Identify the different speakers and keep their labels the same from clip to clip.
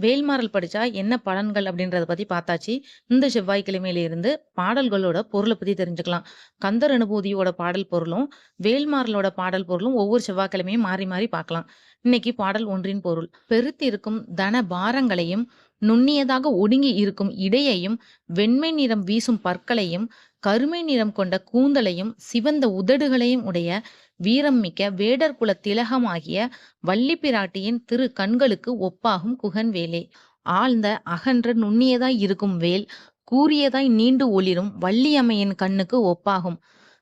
Speaker 1: வேல்மாறல் படிச்சா என்ன பலன்கள் அப்படின்றத பத்தி பார்த்தாச்சு. இந்த செவ்வாய்க்கிழமையில இருந்து பாடல்களோட பொருளை பத்தி தெரிஞ்சுக்கலாம். கந்தர் அனுபூதியோட பாடல் பொருளும், வேல்மாறலோட பாடல் பொருளும் ஒவ்வொரு செவ்வாய்க்கிழமையும் மாறி மாறி பார்க்கலாம். இன்னைக்கு பாடல் ஒன்றின் பொருள். பெருத்திருக்கும் தன பாரங்களையும், நுண்ணியதாக ஒடுங்கி இருக்கும் இடையையும், வெண்மை நிறம் வீசும் பற்களையும், கருமை நிறம் கொண்ட கூந்தலையும், சிவந்த உதடுகளையும் உடைய வீரம் மிக்க வேடர் குல திலகமாகிய வள்ளி பிராட்டியின் திரு கண்களுக்கு ஒப்பாகும் குகன் வேலே. ஆழ்ந்த அகன்ற நுண்ணியதாய் இருக்கும் வேல், கூறியதாய் நீண்டு ஒளிரும் வள்ளியம்மையின் கண்ணுக்கு ஒப்பாகும்.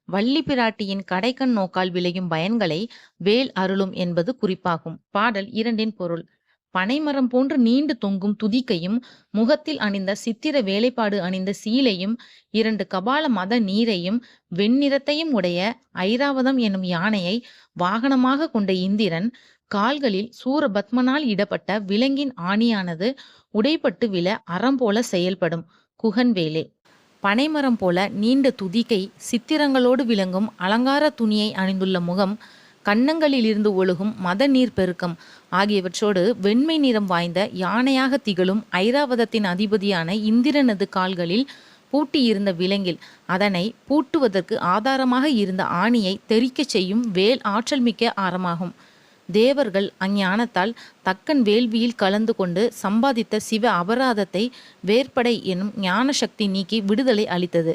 Speaker 1: வள்ளி பிராட்டியின் கடைக்கண் நோக்கால் விளையும் பயன்களை வேல் அருளும் என்பது குறிப்பாகும். பாடல் இரண்டின் பொருள். பனைமரம் போன்று நீண்டு தொங்கும் துதிக்கையும், முகத்தில் அணிந்த சித்திர வேலைப்பாடு அணிந்த சீலையும், இரண்டு கபால மத நீரையும், வெண்ணிறத்தையும் உடைய ஐராவதம் எனும் யானையை வாகனமாக கொண்ட இந்திரன், கால்களில் சூரபத்மனால் இடப்பட்ட விலங்கின் ஆணியானது உடைப்பட்டு விழ அறம் போல செயல்படும். குகன் வேலே. பனைமரம் போல நீண்ட துதிக்கை, சித்திரங்களோடு விளங்கும் அலங்கார துணியை அணிந்துள்ள முகம், கன்னங்களிலிருந்து ஒழுகும் மத நீர் பெருக்கம் ஆகியவற்றோடு வெண்மை நிறம் வாய்ந்த யானையாகத் திகழும் ஐராவதத்தின் அதிபதியான இந்திரனது கால்களில் பூட்டியிருந்த விலங்கில், அதனை பூட்டுவதற்கு ஆதாரமாக இருந்த ஆணியை தெறிக்கச் செய்யும் வேல் ஆற்றல் மிக்க அறமாகும். தேவர்கள் அஞ்ஞானத்தால் தக்கன் வேள்வியில் கலந்து கொண்டு சம்பாதித்த சிவ அபராதத்தை வேற்படை எனும் ஞான சக்தி நீக்கி விடுதலை அளித்தது.